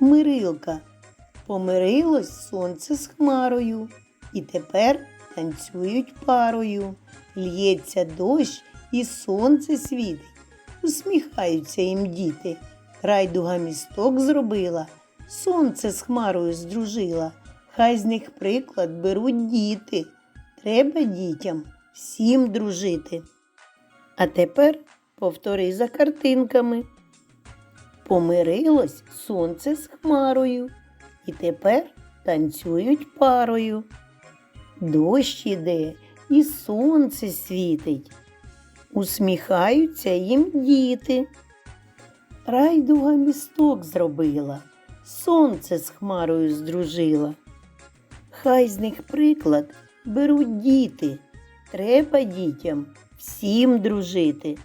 Мирилка. Помирилось сонце з хмарою, і тепер танцюють парою. Л'ється дощ і сонце світить. Усміхаються їм діти. Райдуга місток зробила, сонце з хмарою здружила. Хай з них приклад беруть діти. Треба дітям всім дружити. А тепер повтори за картинками. Помирилось сонце з хмарою, і тепер танцюють парою. Дощ іде і сонце світить. Усміхаються їм діти. Райдуга місток зробила, сонце з хмарою здружила. Хай з них приклад беруть діти. Треба дітям всім дружити.